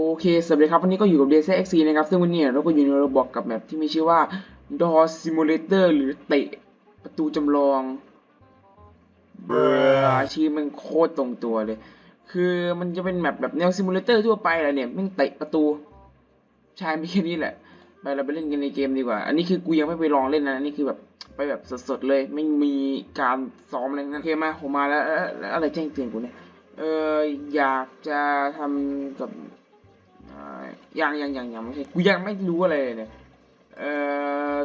โอเค สวัสดีครับ วันนี้ก็อยู่กับ d s x นะครับ ซึ่งวันนี้เราก็อยู่ในระบบกับแมปที่มีชื่อว่า Door Simulator หรือเตะประตูจำลองเบอร์ชื่อมันโคตรตรงตัวเลย คือมันจะเป็นแมปแบบแนวซิมูเลเตอร์ทั่วไปแหละเนี่ยแม่งเตะประตู ใช่ไม่แค่นี้แหละ ไปเราไปเล่นกันในเกมดีกว่า อันนี้คือกูยังไม่ไปลองเล่นนะ อันนี่คือแบบไปแบบสดๆเลย ไม่มีการซ้อมอะไรนั่นโอเคมาผมมาแล้วแล้วแล้วอะไรแจ้งเตือนกูเนี่ยเอออยากจะทำกับอ่า ยังยังยังยังไม่ใช่กูยังไม่รู้อะไรเลยเนี่ยเออ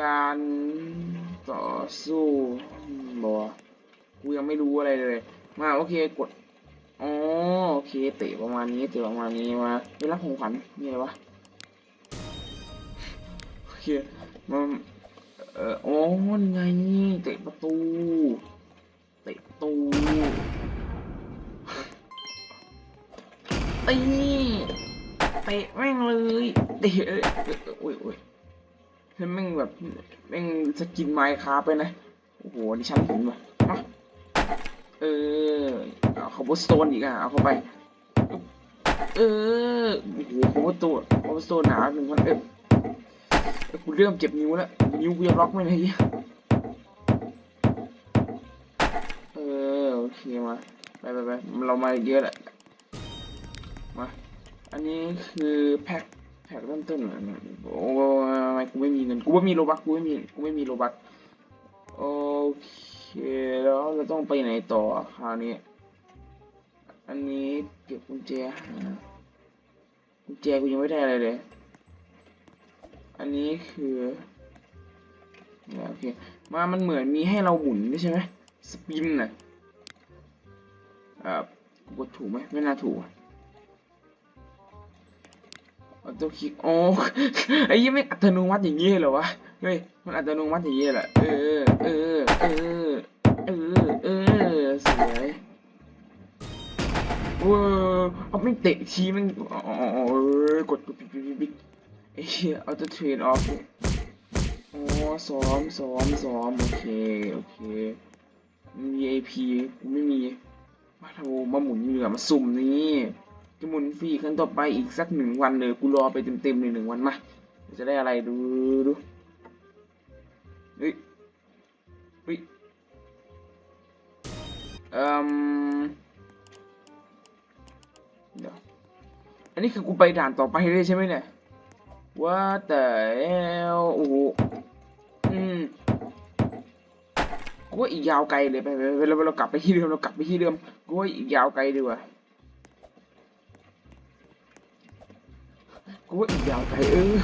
การต่อสู้บอกว่ากูยังไม่รู้อะไรเลย มาโอเคกดอ๋อโอเคเตะประมาณนี้เตะประมาณนี้มาได้รับของขวัญมีอะไรวะโอเคมาเอออ๋อนี่ไงเตะประตู เตะประตู ตีเตะแม่งเลยเตะเอ้ยเอ้ยโอ้ยโอ้ยเฮ้ยแม่งแบบแม่งสกินไมค์คาไปนะ โอ้โหดิฉันเห็นว่ะมาเออเอาคาร์บสโตนอีกอะเอาเข้าไป เออโอ้โหคาร์บสโตนคาร์บสโตนหนาหนึ่งพันเอ็มกูเริ่มเจ็บนิ้วแล้ว นิ้วกูจะล็อกไม่ได้เนี่ยเออโอเคมาไปไปไปเรามาเยอะแหละ มา อันนี้คือแพ็คแพ็คเริ่มต้นเหรอเนี่ยโอ้ไม่กูไม่มีเงิน กูไม่มีโลบักกูไม่มี กูไม่มีโลบักโอเคแล้วเราต้องไปไหนต่อคราวนี้ อันนี้เก็บกุญแจกุญแจกูยังไม่ได้อะไรเลย อันนี้คือโอเค มา มันเหมือนมีให้เราหมุนใช่ไหมสปินน่ะอ่ากดถูกไหมไม่น่าถูกอะ ออโต้คลิกโอ้ไอ้ยี่ไม่อัตโนมัติอย่างนี้เหรอวะเฮ้ยมันอัตโนมัติอย่างนี้แหละเออเออเออเออเออสวยเว้ยเอาไม่เตะทีมันอ๋อกดปิดปิดปิดปิดไอ้เหี้ยเอาตัวเทรนออฟโอ๋อซ้อมซ้อมซ้อมโอเคโอเค VIP กูไม่มีมาโทำมาหมุนเหงื่อมาสุ่มนี่ จะหมุนฟรีครั้งต่อไปอีกสักหนึ่งวันเลยกูรอไปเต็มๆเลยหนึ่งวันมาจะได้อะไรดูดูเฮ้ยเฮ้ยเอ่มเดี๋ยวอันนี้คือกูไปด่านต่อไปเลยใช่ไหมเนี่ยว่าแต่แล้วโอ้โหอืมกูว่าอีกยาวไกลเลยไปไปไปเราเรากลับไปที่เดิมเรากลับไปที่เดิมกูว่าอีกยาวไกลดีกว่า กูว่าอีกยาวไกลเออ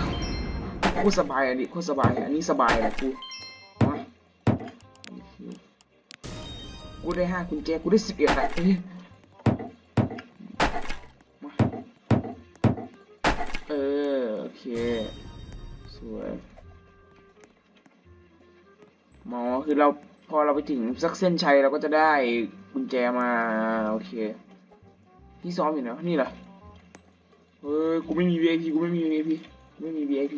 กูสบายอันนี้กูสบายอันนี้สบายแหละกูกูได้ห้ากุญแจกูได้สิบเอ็ดแหละเอ้ยมาเออโอเคสวยหมอคือเราพอเราไปถึงสักเส้นชัยเราก็จะได้กุญแจมา โอเคที่ซ้อมอยู่เนาะนี่เหรอ เฮ้ยกูไม่มี VIP กูไม่มี VIP กูไม่มี VIP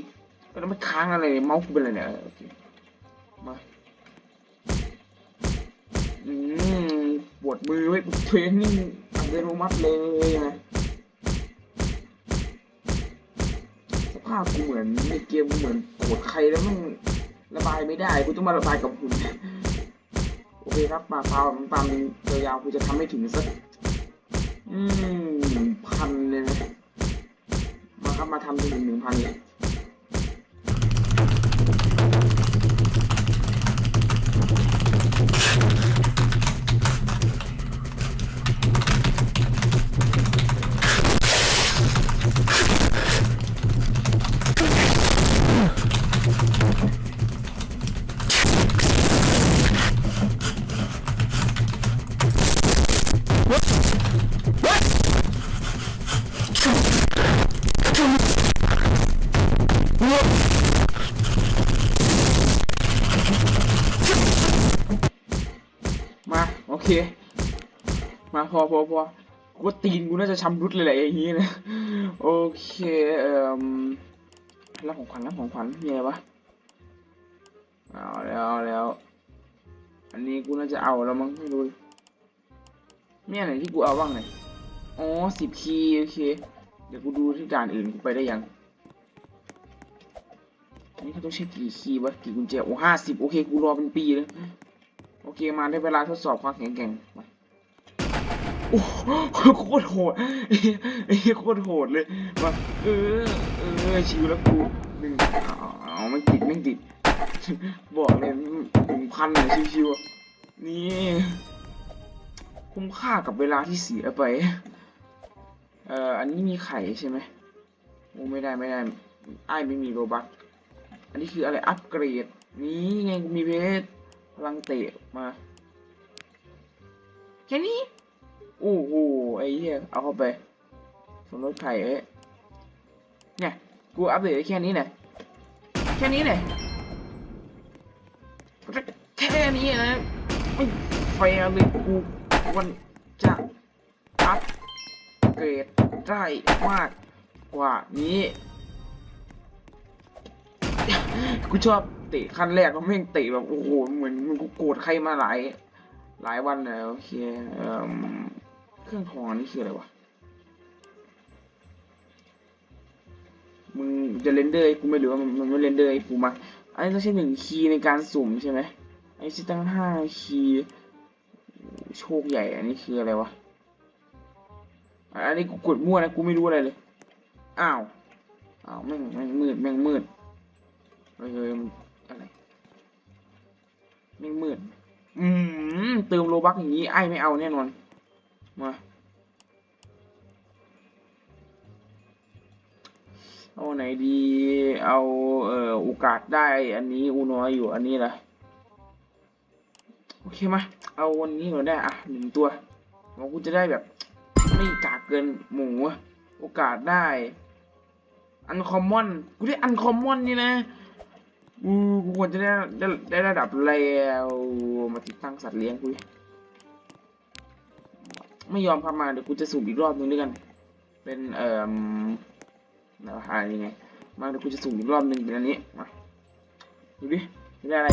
แล้วมันค้างอะไร เมาส์กูเป็นอะไรเนี่ยโอเคมาอืมปวดมือไว้ยเทรนนิ่งอัตโนมัติเลยนะสภาพกูเหมือนในเกมกูเหมือนโกรธใครแล้วมันระบายไม่ได้กูต้องมาระบายกับคุณโอเคครับมาพาวตาลยาวๆกูจะทำให้ถึงสักอืมพันเลยนะ ก็มาทำถึงหนึ่งพันเลย เค มาพอพอพอกูว่าตีนกูน่าจะชำรุดเลยแหละอย่างนี้นะ โอเคเอ่อรับของขวัญรับของขวัญมีอะไรวะเอาแล้วเอาแล้ว อันนี้กูน่าจะเอาแล้วมั้งไม่รู้มีอะไรที่กูเอาบ้างเนี่ยอ๋อสิบคีย์โอเค เดี๋ยวกูดูที่ด่านอื่นกูไปได้ยังอันนี้เขาต้องใช้กี่คีย์วะกี่กุญแจโอ้ห้าสิบโอเคกูรอเป็นปีเลย โอเคมาได้เวลาทดสอบความแข็งแกร่งมาโอ้โหโคตรโหดไอ้ยไอ้ยโคตรโหดเลยมาเออเออชิวแล้วกูหนึ่งเอาเอาเอาไม่ติดไม่ติด บอกเลยหนึ่งพันเลยชิวๆนี่คุ้มค่ากับเวลาที่เสียไป เอ่ออันนี้มีไข่ใช่ไหมโอ้ไม่ได้ไม่ได้ไอ้ไม่มีโรบัคอันนี้คืออะไรอัปเกรด นี่ไงมีเพชร ลังเตะมาแค่นี้โอ้โหไอ้เหี้ยเอาเข้าไปสมรสไข่เอ้ยเนี่ยกูอัปเดตแค่นี้เนี่ยแค่นี้เนี่ยแค่นี้นะไม่แฟร์เลยกูวันจะอัปเกรดได้มากกว่านี้ กูชอบเตะขั้นแรกก็แม่งเตะแบบโอ้โหเหมือนมันกูโกรธใครมาหลาย หลายวันแล้วโอเคเอ่มเครื่องทองอันนี่คืออะไรวะมึงจะเรนเดอร์ให้กูไม่รือว่ามันไม่เรนเดอร์ให้กูมาอันนี้ต้องใช้หนึ่งคีย์ในการสุ่มใช่ไหมอันนี้ใช้ตั้งห้าคีย์โชคใหญ่ อันนี้คืออะไรวะอันนี้กูกดมั่วนะกูไม่รู้อะไรเลย อ้าว อ้าวแม่งแม่งมืดแม่งมืด เฮ้ยเฮ้ยมันอะไรแม่งมืดอืมเติมโลบักอย่างนี้ไอ้ไม่เอาแน่นอน มาเอาไหนดี เอาเอ่อโอกาสได้อันนี้อูน้อยอยู่อันนี้แหละโอเคมาเอาวันนี้ก่อนได้อะหนึ่งตัวเรากูจะได้แบบ ไม่กากเกินหมูโอกาสได้ อันคอมมอนกูได้อันคอมมอนนี่นะ กูกูควรจะได้ได้ได้ระดับแล้วมาติดตั้งสัตว์เลี้ยงกูไม่ยอมเข้ามาเดี๋ยวกูจะสุ่มอีกรอบนึงด้วยกัน เป็นเอ่อนะอะไรยังไง มาเดี๋ยวกูจะสุ่มอีกรอบนึงเป็นอันนี้มาดูดิไม่ได้อะไร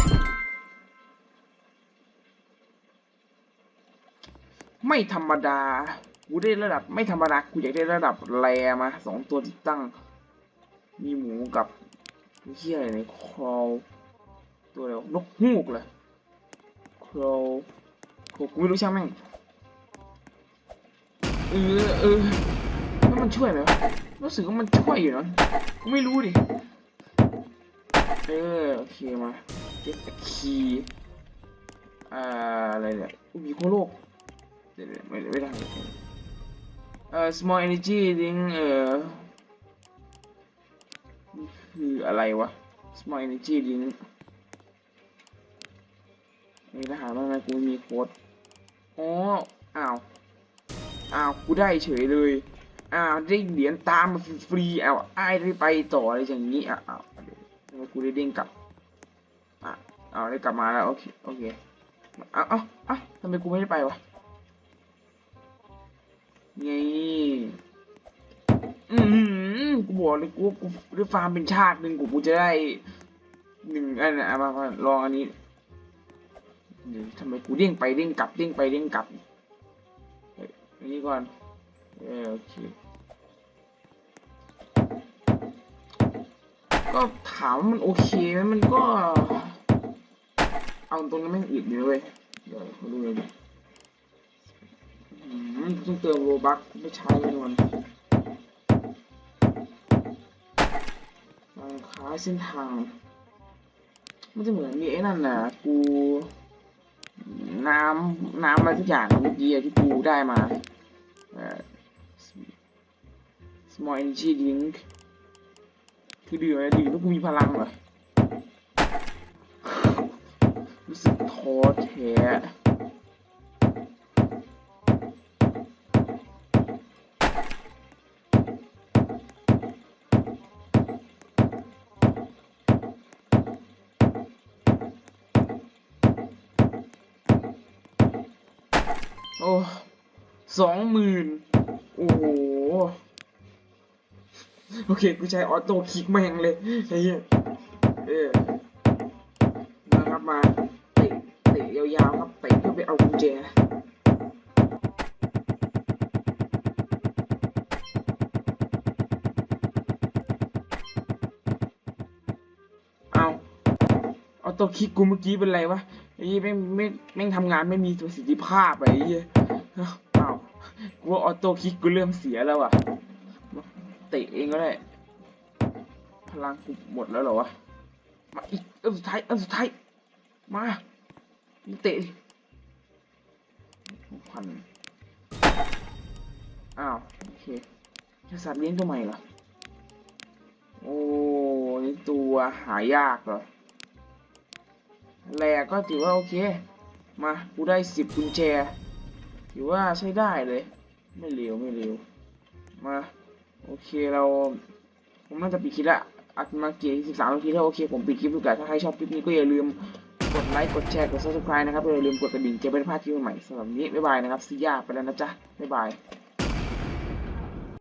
ไม่ธรรมดา กูได้ระดับ ไม่ธรรมดา กูอยากได้ระดับแรมาสองตัวติดตั้ง มีหมูกับ เฮียอะไรในครอลตัวอะไรวนกฮูกเลยครอลกูไม่รู้ช่างแม่งเออเออแล้วมันช่วยไหมวะรู้สึกว่ามันช่วยอยู่นะกูไม่รู้ดิเออโอเคมาเก็บคีย์อ่าอะไรเนี่ยอุ้มีโคโลกเดี๋ยวไม่ไม่ได้เอ่อ small energy drink เอ่อ คืออะไรวะ small energy drink มีทหารบ้างไหมกูมีโค้ดอ๋ออ้าว อ้าว กูได้เฉยเลย อ้าวได้เหรียญตามมาฟรีๆอ้าวไอ้ได้ไปต่ออะไรอย่างนี้อ้าวเดี๋ยวทำไมกูได้เด้งกลับอะอ้าวได้กลับมาแล้วโอเค โอเคอ้าวอ้าวอ้าวทำไมกูไม่ได้ไปวะไงอืม กูบอกเลยกูกูได้ฟาร์มเป็นชาติหนึ่งกูกูจะได้หนึ่งอันนะมามาลองอันนี้ทำไมกูเด้งไปเด้งกลับเด้งไปเด้งกลับอันนี้ก่อนเออโอเคก็ถามว่ามันโอเคไหมมันก็ เอาตรงนั้นไม่อึดอยู่เว้ยเดี๋ยวมาดูเลยดิต้องเติมโรบัคไม่ใช้แน่นอนาเส้นทาง มันจะเหมือนมีไอ้นั่นน่ะ กูน้ำน้ำอะไรทุกอย่างเมื่อกี้ที่กูได้มาเอ่อ small energy drink คือดื่มอะไรดื่มแล้วกูมีพลังเหรอรู้สึกท้อแท้ โอ้สองหมื่นโอ้โห โอเค กูใช้ออโต้คลิกแม่งเลยไอ้เหี้ยเออนะครับมาเตะเตะยาวๆครับเตะเพื่อไปเอากุญแจเอาออโต้คลิกกูเมื่อกี้เป็นไรวะ ไอ้ยี่แม่ไม่แม่ทำงานไม่มีประสิทธิภาพอะไอ้ยี่อ้าวกูว่าออโต้คิกกูเริ่มเสียแล้วอะเตะเองก็ได้พลังกูหมดแล้วเหรอวะมาอีกเอันสุดท้ายเอันสุดท้ายมาเตะพันอ้าวโอเคแค่สัตว์เลี้ยงตัวใหม่เหรอโอ้นี่ตัวหายากเหรอ แรกก็ถือว่าโอเค มากูได้สิบกุญแจ ถือว่าใช้ได้เลย ไม่เร็วไม่เร็วมา โอเคเรา ผมน่าจะปิดคลิปละอัดมาเกี่สิบสามนาทีแล้วโอเค ผมปิดคลิปดูกันถ้าใครชอบคลิปนี้ก็อย่าลืมกดไลค์ กดแชร์ กด subscribe นะครับอย่าลืมกดกระดิ่งจะไม่ได้พลาดคลิปใหม่สำหรับนี้ บ๊ายบายนะครับซีย่าไปแล้วนะจ๊ะ บ๊ายบาย